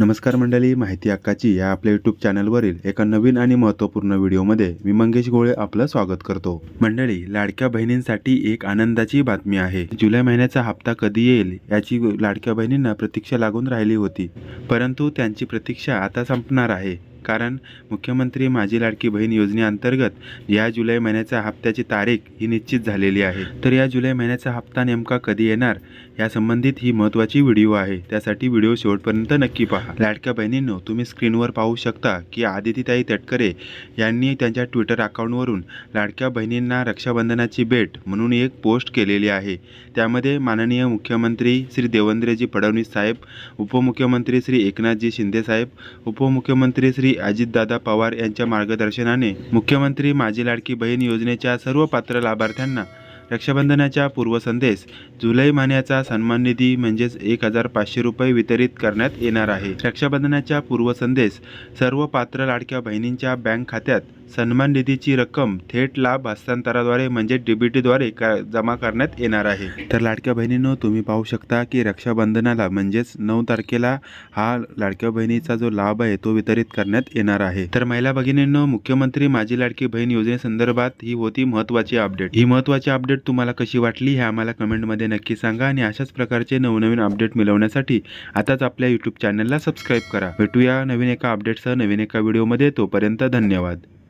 नमस्कार मंडळी माहिती हक्काची या आपल्या यूट्यूब चॅनलवरील एका नवीन आणि महत्त्वपूर्ण व्हिडिओमध्ये मी मंगेश गोळे आपलं स्वागत करतो. मंडळी लाडक्या बहिणींसाठी एक आनंदाची बातमी आहे. जुलै महिन्याचा हप्ता कधी येईल याची लाडक्या बहिणींना प्रतीक्षा लागून राहिली होती परंतु त्यांची प्रतीक्षा आता संपणार आहे. कारण मुख्यमंत्री माझी लाडकी बहीण योजनेअंतर्गत या जुलै महिन्याच्या हप्त्याची तारीख ही निश्चित झालेली आहे. तर या जुलै महिन्याचा हप्ता नेमका कधी येणार? या संबंधित ही महत्त्वाची व्हिडिओ आहे. त्यासाठी व्हिडिओ शेवटपर्यंत नक्की पहा. लाडक्या बहिणींनो तुम्ही स्क्रीनवर पाहू शकता की आदितीताई तटकरे यांनी त्यांच्या ट्विटर अकाउंटवरून लाडक्या बहिणींना रक्षाबंधनाची भेट म्हणून एक पोस्ट केलेली आहे. त्यामध्ये माननीय मुख्यमंत्री श्री देवेंद्रजी फडणवीस साहेब उपमुख्यमंत्री श्री एकनाथजी शिंदे साहेब उपमुख्यमंत्री श्री अजितदादा पवार यांच्या मार्गदर्शनाने मुख्यमंत्री माझी लाडकी बहीण योजनेच्या सर्व पात्र लाभार्थ्यांना रक्षाबंधनाच्या पूर्वसंदेश जुलै महिन्याचा सन्मान निधी म्हणजेच एक हजार पाचशे रुपये वितरित करण्यात येणार आहे. रक्षाबंधनाच्या पूर्वसंदेश सर्व पात्र लाडक्या बहिणींच्या बँक खात्यात सन्मान निधीची रक्कम थेट लाभ हस्तांतराद्वारे म्हणजे डीबीटीद्वारे का जमा करण्यात येणार आहे? तर लाडक्या बहिणींनो तुम्ही पाहू शकता की रक्षाबंधनाला म्हणजेच नऊ तारखेला हा लाडक्या बहिणीचा जो लाभ आहे तो वितरित करण्यात येणार आहे. तर महिला भगिनींनो मुख्यमंत्री माझी लाडकी बहीण योजनेसंदर्भात ही होती महत्त्वाची अपडेट. ही महत्त्वाची अपडेट तुम्हाला कशी वाटली हे आम्हाला कमेंटमध्ये नक्की सांगा आणि अशाच प्रकारचे नवनवीन अपडेट मिळवण्यासाठी आताच आपल्या यूट्यूब चॅनलला सबस्क्राईब करा. भेटूया नवीन एका अपडेटसह नवीन एका व्हिडिओमध्ये तोपर्यंत धन्यवाद.